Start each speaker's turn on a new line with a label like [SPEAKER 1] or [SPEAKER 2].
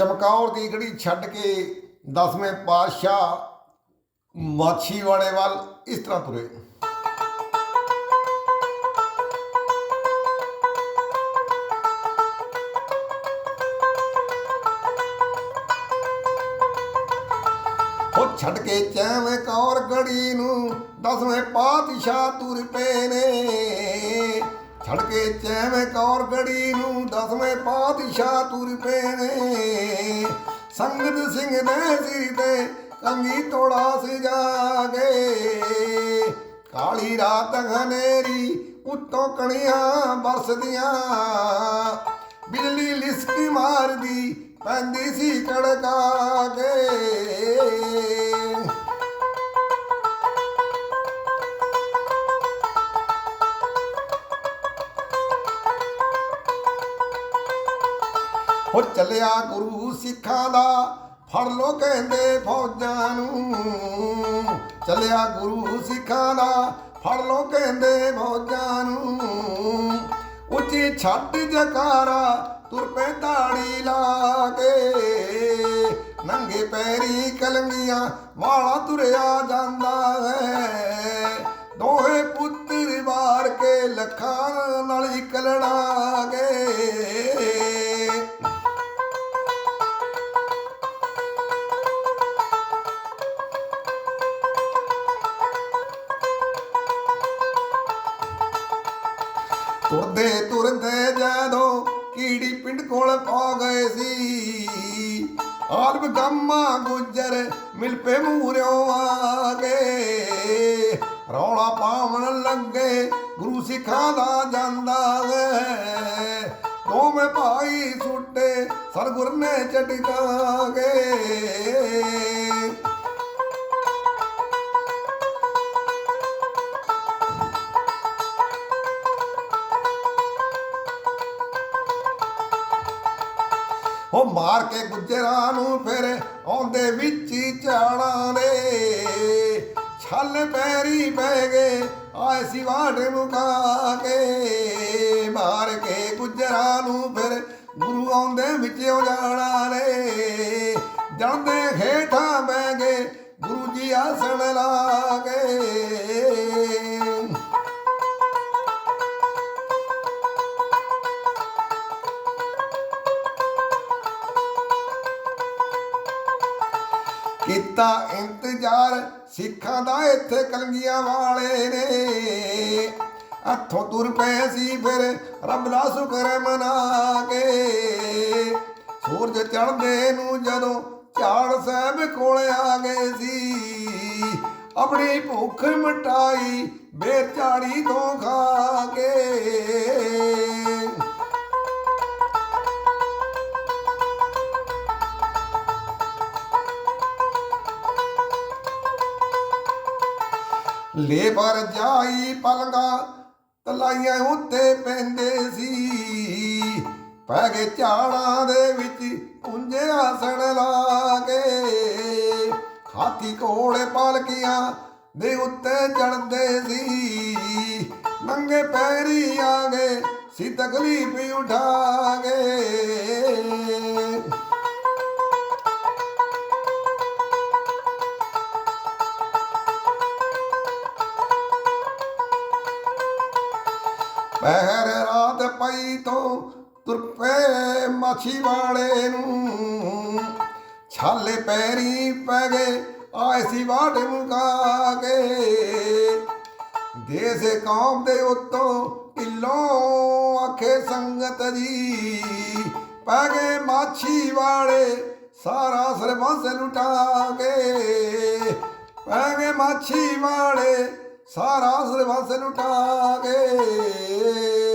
[SPEAKER 1] ਚਮਕੌਰ ਦੀ ਗੜੀ ਛੱਡ ਕੇ ਦਸਵੇਂ ਪਾਤਸ਼ਾਹ ਮਾਛੀ ਵਾਲੇ ਵੱਲ ਇਸ ਤਰ੍ਹਾਂ ਤੁਰੇ। ਉਹ ਛੱਡ ਕੇ ਚੈਵੇਂ ਕੌਰ ਗੜੀ ਨੂੰ ਦਸਵੇਂ ਪਾਤਸ਼ਾਹ ਤੁਰ ਪਏ ਨੇ। ਛੱਡ ਕੇ ਚੈਵੇਂ ਦਸਵੇਂ ਪਾਤਸ਼ਾਹ ਤੁਰ ਪਏ ਨੇ ਸੰਗਤ ਸਿੰਘ ਦੇ ਸਿਰ ਤੇ ਕੰਗੀ ਤੋੜਾ ਸਜਾ ਗਏ ਕਾਲੀ ਰਾਤ ਹਨੇਰੀ ਉੱਤੋਂ ਕਣੀਆਂ ਬਰਸਦੀਆਂ। ਬਿਜਲੀ ਲਿਸਕੀ ਮਾਰਦੀ ਪੈਂਦੀ ਸੀ ਕੜਕਾ ਕੇ ਹੋ ਚੱਲਿਆ ਗੁਰੂ ਸਿੱਖਾਂ ਦਾ, ਫੜ ਲੋ ਕਹਿੰਦੇ ਫੌਜਾਂ ਨੂੰ। ਚੱਲਿਆ ਗੁਰੂ ਸਿੱਖਾਂ ਦਾ, ਫੜ ਲੋ ਕਹਿੰਦੇ ਫੌਜਾਂ ਨੂੰ। ਉੱਚੀ ਛੱਡ ਜਕਾਰਾ, ਤੁਰ ਪੈ ਤਾੜੀ ਲਾ ਕੇ। ਨੰਗੇ ਪੈਰੀ ਕਲੰਗੀਆਂ, ਵਾਲਾ ਤੁਰਿਆ ਜਾਂਦਾ ਹੈ। ਦੋਹੇ ਪੁੱਤਰ ਵਾਰ ਕੇ ਲੱਖਾਂ ਨਾਲ ਇਕਲੜਾ ਤੁਰਦੇ ਤੁਰਦੇ ਜਦੋਂ ਕੀੜੀ ਪਿੰਡ ਕੋਲ ਪਾ ਗਏ ਸੀ। ਆਲਮ ਗੰਮਾ ਗੁੱਜਰ ਮਿਲ ਪੇ ਮੂਰਿਓ ਆ ਰੌਲਾ ਪਾਵਣ ਲੱਗੇ, ਗੁਰੂ ਸਿੱਖਾਂ ਦਾ ਜਾਂਦਾ ਹੈ ਦੋਵੇਂ ਭਾਈ ਸੁੱਟੇ, ਸਰਗੁਰ ਨੇ ਚਟਕਾ ਉਹ ਮਾਰ ਕੇ ਗੁੱਜਰਾਂ ਨੂੰ ਫਿਰ ਆਉਂਦੇ ਵਿੱਚ ਹੀ ਝਾੜਾਂ ਦੇ। ਛਲ ਪੈਰੀ ਪੈ ਗਏ, ਆਏ ਸੀ ਵਾੜੇ ਮੁਕਾ ਕੇ। ਮਾਰ ਕੇ ਗੁੱਜਰਾਂ ਨੂੰ ਫਿਰ ਗੁਰੂ ਆਉਂਦੇ ਵਿੱਚ ਉਜਾੜਾ ਰੇ ਜਾਂਦੇ ਹੇਠਾਂ ਬਹਿ ਗਏ, ਗੁਰੂ ਜੀ ਆਸਣ ਲਾ ਕੀਤਾ ਇੰਤਜ਼ਾਰ ਸਿੱਖਾਂ ਦਾ ਇੱਥੇ ਕਲੰਗੀਆਂ ਵਾਲੇ ਨੇ। ਹੱਥੋਂ ਤੁਰ ਪਏ ਸੀ ਫਿਰ ਰੱਬ ਦਾ ਸ਼ੁਕਰ ਮਨਾ ਕੇ। ਸੂਰਜ ਚੜ੍ਹਦੇ ਨੂੰ ਜਦੋਂ ਝਾੜ ਸਾਹਿਬ ਕੋਲ ਆ ਗਏ ਸੀ, ਆਪਣੀ ਭੁੱਖ ਮਟਾਈ ਬੇਚਾੜੀ ਤੋਂ ਖਾ ਕੇ। ਲੇਬਰ ਜਾਈ ਪਲਗਾ ਤਲਾਈਆਂ ਉੱਤੇ ਪੈਂਦੇ ਸੀ। ਪੈ ਗਏ ਝਾੜਾਂ ਦੇ ਵਿੱਚ ਪੁੰਜੇ ਆਸਣ ਲਾ ਕੇ। ਹਾਥੀ ਕੋਲੇ ਪਾਲਕੀਆਂ ਦੇ ਉੱਤੇ ਚੜਦੇ ਸੀ। ਨੰਗੇ ਪੈਰੀ ਆ ਗਏ ਸੀ ਤਕਲੀਫ ਉਠਾ ਗਏ ਪਹਿਰ ਰਾਤ ਪਈ ਤੋਂ ਤੁਰਪੇ ਮਾਛੀ ਵਾਲੇ ਨੂੰ। ਛਾਲੇ ਪੈਰੀ ਪੈ ਗਏ, ਆਏ ਸੀ ਵਾਢ ਮੁਕਾ ਕੇ। ਦੇਸ ਕੌਮ ਦੇ ਉੱਤੋਂ ਕਿਲੋ ਆਖੇ ਸੰਗਤ ਜੀ। ਪੈ ਗਏ ਮਾਛੀ ਵਾਲੇ, ਸਾਰਾ ਸਰਬੰਸ ਲੁਟਾ ਕੇ। ਪੈ ਗਏ ਮਾਛੀ ਵਾਲੇ ਸਾਰਾ ਸਰਬੰਸ ਲੁਟਾ ਕੇ